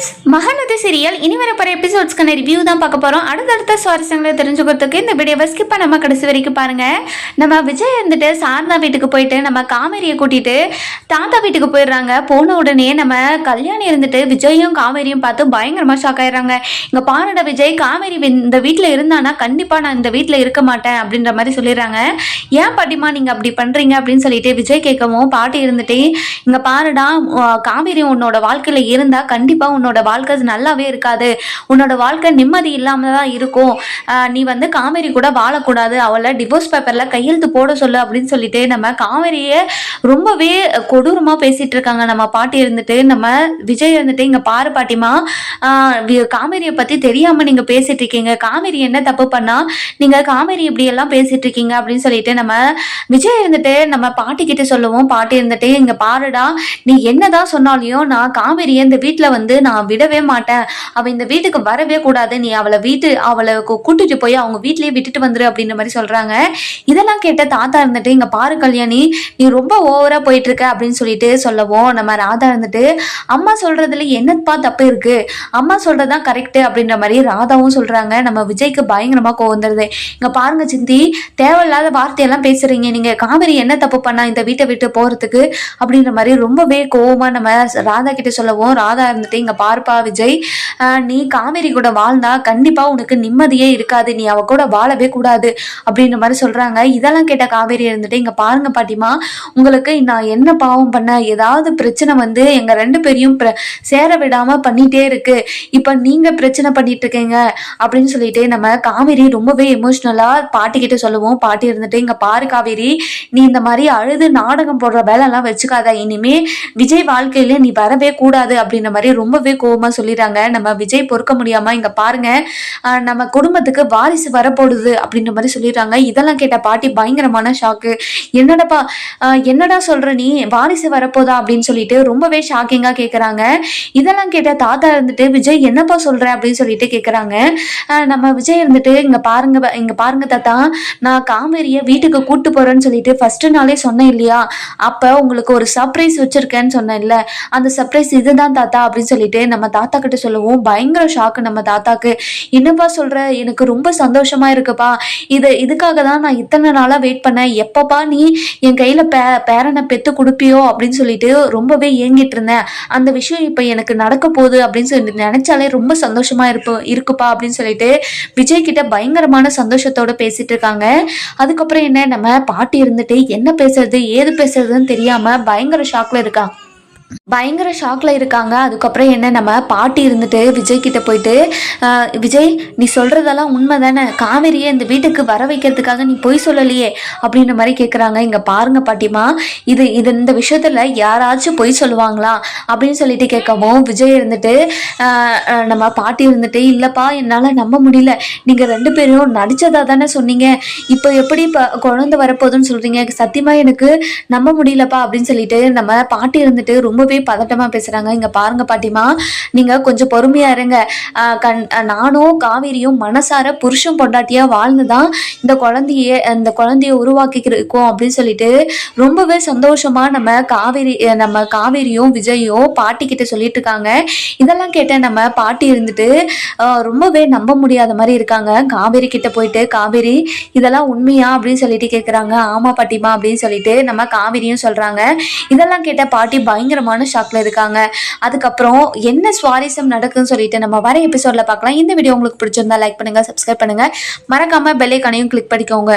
Friends Mahanadi serial இனி வரப்போகிற எபிசோட்ஸ்க்கான review தான் பார்க்க போகிறோம் அடுத்தடுத்த சுவாரஸ்யங்களை தெரிஞ்சுக்கிறதுக்கு இந்த வீடியோவை ஸ்கிப் பண்ணாம கடைசி வரைக்கும் பாருங்கள் நம்ம விஜய் இருந்துட்டு சாரதா வீட்டுக்கு போயிட்டு நம்ம காவேரியை கூட்டிட்டு தாத்தா வீட்டுக்கு போயிடுறாங்க. போன உடனே நம்ம கல்யாணி இருந்துட்டு விஜயும் காவேரியும் பார்த்து பயங்கரமாக ஷாக் ஆயிடுறாங்க. இங்கே பாருடா விஜய் காவேரி இந்த வீட்டில் இருந்தானா கண்டிப்பாக நான் இந்த வீட்டில் இருக்க மாட்டேன் அப்படின்ற மாதிரி சொல்லிடுறாங்க. ஏன் பாட்டிமா நீங்கள் அப்படி பண்ணுறீங்க அப்படின்னு சொல்லிட்டு விஜய் கேட்கவும் பாட்டி இருந்துட்டு இங்கே பாருடா காவேரி உன்னோட வாழ்க்கையில் இருந்தால் கண்டிப்பாக உன்னோட உன்னோட வாழ்க்கை நல்லாவே இருக்காது. உன்னோட வாழ்க்கை நிம்மதி இல்லாம தான் இருக்கும். நீ வந்து காவேரி கூட வாழக்கூடாது. அவளை டிவோர்ஸ் பேப்பர்ல கையெழுத்து போட சொல்லு அப்படின்னு சொல்லிட்டு நம்ம காவேரியை ரொம்பவே கொடூரமா பேசிட்டு இருக்காங்க. நம்ம பாட்டி இருந்துட்டு நம்ம விஜய் இருந்துட்டு இங்க பாரு பாட்டிமா காவேரியை பத்தி தெரியாம நீங்க பேசிட்டு இருக்கீங்க. காவேரி என்ன தப்பு பண்ணா? நீங்க காவேரி இப்படி எல்லாம் பேசிட்டு இருக்கீங்க அப்படின்னு சொல்லிட்டு நம்ம விஜய் இருந்துட்டு நம்ம பாட்டி கிட்ட சொல்லுவோம். பாட்டி இருந்துட்டு இங்க பாருடா. நீ என்னதான் சொன்னாலையும் நான் காவேரியை இந்த வீட்டில் வந்து நான் விடவே மாட்டேன். அவ இந்த வீட்டுக்கு வரவே கூடாது. நீ அவளை வீட்டு அவளை கூட்டிட்டு போய் அவங்க வீட்லயே விட்டுட்டு வந்துரு அப்படின்ற மாதிரி சொல்றாங்க. இதெல்லாம் கேட்ட தாத்தா இருந்துட்டு இங்க பாரு கல்யாணி நீ ரொம்ப ஓவரா போயிட்டு இருக்க அப்படின்னு சொல்லிட்டு சொல்லவும் நம்ம ராதா இருந்துட்டு அம்மா சொல்றதுல என்னப்பா தப்பு இருக்கு? அம்மா சொல்றதுதான் கரெக்ட் அப்படின்ற மாதிரி ராதாவும் சொல்றாங்க. நம்ம விஜய்க்கு பயங்கரமா கோவம் வந்துருது. இங்க பாருங்க சிந்தி தேவையில்லாத வார்த்தையெல்லாம் பேசுறீங்க. நீங்க காவேரி என்ன தப்பு பண்ணா இந்த வீட்டை விட்டு போறதுக்கு? அப்படின்ற மாதிரி ரொம்பவே கோவமா நம்ம ராதா கிட்ட சொல்லவும் ராதா இருந்துட்டு இங்க பார்ப்பா விஜய். நீ காவேரி கூட வாழ்ந்தா கண்டிப்பா உனக்கு நிம்மதியே இருக்காது. நீ அவ கூட வாழவே கூடாது அப்படின்ற மாதிரி சொல்றாங்க. இதெல்லாம் கேட்ட காவேரி இருந்துட்டு இங்க பாருங்க பாட்டிமா உங்களுக்கு நான் என்ன பாவம் பண்ண ஏதாவது பிரச்சனை வந்து எங்க ரெண்டு பேரையும் சேர விடாம பண்ணிட்டே இருக்கு. இப்ப நீங்க பிரச்சனை பண்ணிட்டு இருக்கீங்க. அப்படின்னு சொல்லிட்டு நம்ம காவேரி ரொம்பவே எமோஷ்னலா பாட்டி கிட்ட சொல்லுவோம். பாட்டி இருந்துட்டு இங்க பாரு காவேரி நீ இந்த மாதிரி அழுது நாடகம் போடுற வேலை எல்லாம் வச்சுக்காத. இனிமே விஜய் வாழ்க்கையில நீ வரவே கூடாது. அப்படின்ற மாதிரி ரொம்பவே கோவமா சொல்லிடுறாங்க நம்ம விஜய் பொறுக்க முடியாம இங்க பாருங்க நம்ம குடும்பத்துக்கு வாரிசு வரப்போடுது அப்படின்ற மாதிரி சொல்லிடுறாங்க இதெல்லாம் கேட்ட பாட்டி பயங்கரமான ஷாக்கு என்னடாப்பா என்னடா சொல்ற நீ? வாரிசு வரப்போதா அப்படின்னு சொல்லிட்டு ரொம்பவே ஷாக்கிங்கா கேக்குறாங்க. இதெல்லாம் கேட்ட தாத்தா இருந்துட்டு விஜய் என்னப்பா சொல்ற? அப்படின்னு சொல்லிட்டு கேக்குறாங்க. நம்ம விஜய் இருந்துட்டு இங்க பாருங்க ப- இங்க பாருங்க தாத்தா நான் காவேரிய வீட்டுக்கு கூட்டு போறேன்னு சொல்லிட்டு ஃபர்ஸ்ட் நாளே சொன்னேன் இல்லையா? அப்ப உங்களுக்கு ஒரு சர்ப்ரைஸ் வச்சிருக்கேன்னு இல்லை அந்த சர்ப்ரைஸ் இதுதான் தாத்தா அப்படின்னு சொல்லிட்டு நம்ம தாத்தா கிட்ட சொல்லுவோம். பயங்கர ஷாக்கு நம்ம தாத்தாக்கு. என்னப்பா சொல்ற? எனக்கு ரொம்ப சந்தோஷமா இருக்குப்பா. இது இதுக்காக தான் நான் இத்தனை நாளா வெயிட் பண்ணேன். எப்பப்பா நீ என் கையில பே பேரனை பெத்து கொடுப்பியோ? அப்படின்னு சொல்லிட்டு ரொம்பவே ஏங்கிட்டு இருந்தேன். அந்த விஷயம் இப்ப எனக்கு நடக்க போகுது அப்படின்னு சொல்லி நினைச்சாலே ரொம்ப சந்தோஷமா இருப்போம் இருக்குப்பா அப்படின்னு சொல்லிட்டு விஜய் கிட்ட பயங்கரமான சந்தோஷத்தோட பேசிட்டு இருக்காங்க. அதுக்கப்புறம் என்ன? நம்ம பாட்டி இருந்துட்டு என்ன பேசுறது? ஏது பேசுறதுன்னு தெரியாம பயங்கர ஷாக்ல இருக்கா. பயங்கர ஷாக்ல இருக்காங்க. அதுக்கப்புறம் என்ன நம்ம பாட்டி இருந்துட்டு விஜய் கிட்ட போயிட்டு விஜய் நீ சொல்றதெல்லாம் உண்மை தானே காவேரியை இந்த வீட்டுக்கு வர வைக்கிறதுக்காக நீ பொய் சொல்லலையே? அப்படின்ற மாதிரி கேட்குறாங்க இங்க பாருங்க பாட்டிமா இது இது இந்த விஷயத்துல யாராச்சும் பொய் சொல்லுவாங்களா? அப்படின்னு சொல்லிட்டு கேட்கவும் விஜய் இருந்துட்டு நம்ம பாட்டி இருந்துட்டு இல்லப்பா என்னால நம்ப முடியல. நீங்க ரெண்டு பேரும் நடிச்சதா தானே சொன்னீங்க. இப்போ எப்படி இப்போ குழந்தை வரப்போகுதுன்னு சொல்றீங்க? சத்தியமா எனக்கு நம்ப முடியலப்பா. அப்படின்னு சொல்லிட்டு நம்ம பாட்டி இருந்துட்டு ரொம்ப ரொம்பவே பதட்டமா பேசுறாங்க. இங்க பாருங்க பாட்டிமா நீங்க கொஞ்சம் பொறுமையா இருங்க. கண் நானும் காவேரியும் மனசார புருஷன் பொண்டாட்டியா வாழ்ந்துதான் இந்த குழந்தைய இந்த குழந்தைய உருவாக்கிக்கிறோம் அப்படின்னு சொல்லிட்டு ரொம்பவே சந்தோஷமா நம்ம காவேரி நம்ம காவேரியும் விஜயும் பாட்டி கிட்ட சொல்லிட்டு இருக்காங்க. இதெல்லாம் கேட்ட நம்ம பாட்டி இருந்துட்டு ரொம்பவே நம்ப முடியாத மாதிரி இருக்காங்க. காவேரி கிட்ட போயிட்டு காவேரி இதெல்லாம் உண்மையா? அப்படின்னு சொல்லிட்டு கேக்குறாங்க. ஆமா பாட்டிமா அப்படின்னு சொல்லிட்டு நம்ம காவேரியும் சொல்றாங்க. இதெல்லாம் கேட்ட பாட்டி பயங்கரமான ஷாக்ல இருக்காங்க. அதுக்கப்புறம் என்ன சுவாரஸ்யம் நடக்குன்னு சொல்லிட்டு நம்ம வர எபிசோட்ல பார்க்கலாம். இந்த வீடியோ உங்களுக்கு பிடிச்சிருந்தா லைக் பண்ணுங்க சப்ஸ்கிரைப் பண்ணுங்க. மறக்காம பெல்லைக்கானையும் கிளிக் பண்ணிக்கோங்க.